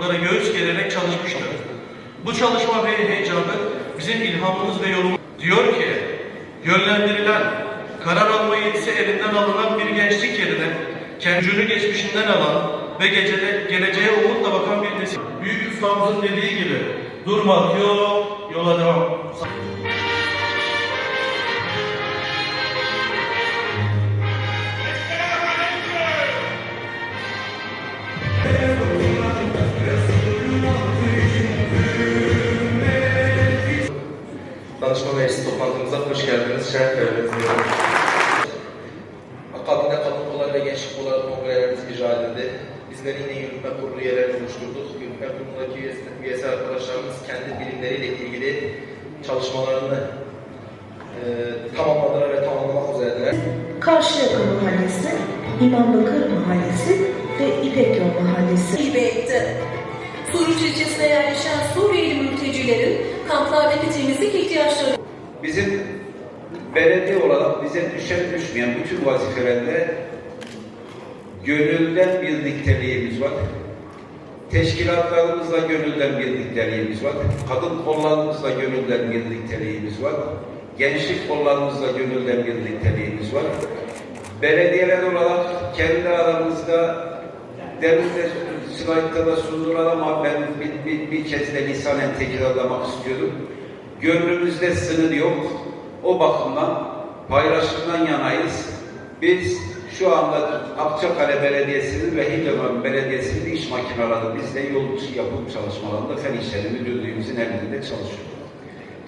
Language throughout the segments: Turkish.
zorluklara göğüs gererek çalışmıştır. Bu çalışma ve heyecanı bizim ilhamımız ve yolumuz. Diyor ki, yönlendirilen, karar alma yetisi elinden alınan bir gençlik yerine kendini geçmişinden alan ve gecele, geleceğe umutla bakan bir nesil. Büyük ustamızın dediği gibi, durmak yok, yola devam. Danışma Meclisi toplantımıza hoş geldiniz. Şeref verdiniz. Akabinde kadın kolları ve gençlik kolları kongrelerimiz icra edildi. Bizler yine yürütme kurulu üyelerini oluşturduk. Yürütme kurulundaki üyesi, üyesi arkadaşlarımız kendi bilimleriyle ilgili çalışmalarını e, tamamladılar ve tamamlamak üzereler. Karşıyaka Mahallesi, İmam Bakır Mahallesi ve İpek Yol Mahallesi. etti. Suruç ilçesine yerleşen Suriyeli mültecilerin temizlik ihtiyaçları Bizim belediye olarak bize düşen düşmeyen bütün vazifelerde gönülden birlikteliğimiz var. Teşkilatlarımızla gönülden birlikteliğimiz var. Kadın kollarımızla gönülden birlikteliğimiz var. Gençlik kollarımızla gönülden birlikteliğimiz var. Belediyeler olarak kendi aramızda demin de da sundular ama ben bir, bir, bir kez de lisanen tekrarlamak istiyorum. Gönlümüzde sınır yok. O bakımdan paylaşımdan yanayız. Biz şu anda Akçakale Belediyesi'nin ve Hildebrand Belediyesi'nin iş makineleri biz de yol yapım çalışmalarında Fen İşleri Müdürlüğümüzün elinde çalışıyoruz.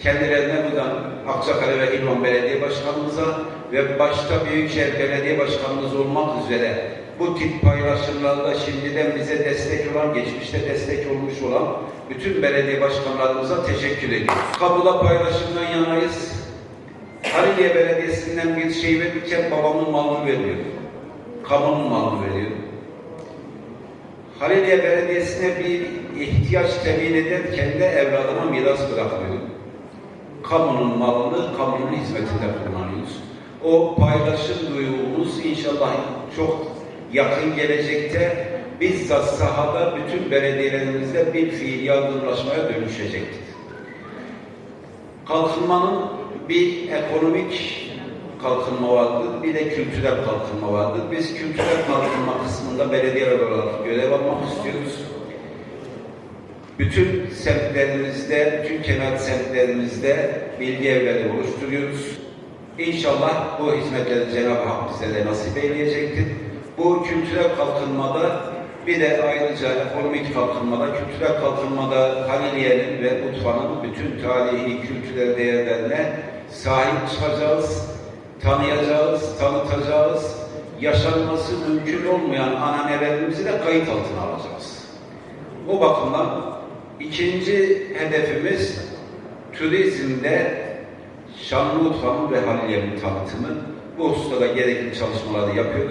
Kendilerine buradan Akçakale ve İlman Belediye Başkanımıza ve başta Büyükşehir Belediye Başkanımız olmak üzere bu tip paylaşımlarda şimdiden bize destek olan, geçmişte destek olmuş olan bütün belediye başkanlarımıza teşekkür ediyoruz. Kapıda paylaşımdan yanayız. Hariliye Belediyesi'nden bir şey verirken babamın malını veriyor. Kamunun malını veriyor. Hariliye Belediyesi'ne bir ihtiyaç temin ederken de evladıma miras bırakmıyor. Kamunun malını kamunun hizmetinde kullanıyoruz. O paylaşım duyumumuz inşallah çok yakın gelecekte bizzat sahada bütün belediyelerimizde bir fiil yardımlaşmaya dönüşecektir. Kalkınmanın bir ekonomik kalkınma vardır, bir de kültürel kalkınma vardır. Biz kültürel kalkınma kısmında belediyeler olarak görev almak istiyoruz. Bütün semtlerimizde, bütün kenar semtlerimizde bilgi evleri oluşturuyoruz. İnşallah bu hizmetleri Cenab-ı Hak bize de nasip eyleyecektir. Bu kültürel kalkınmada bir de ayrıca ekonomik kalkınmada, kültürel kalkınmada Haliliye'nin ve Utfa'nın bütün tarihi, kültürel değerlerine sahip çıkacağız, tanıyacağız, tanıtacağız, yaşanması mümkün olmayan ananelerimizi de kayıt altına alacağız. O bakımdan ikinci hedefimiz turizmde Şanlıurfa'nın ve Haliliye'nin tanıtımı. Bu hususda da gerekli çalışmaları yapıyoruz.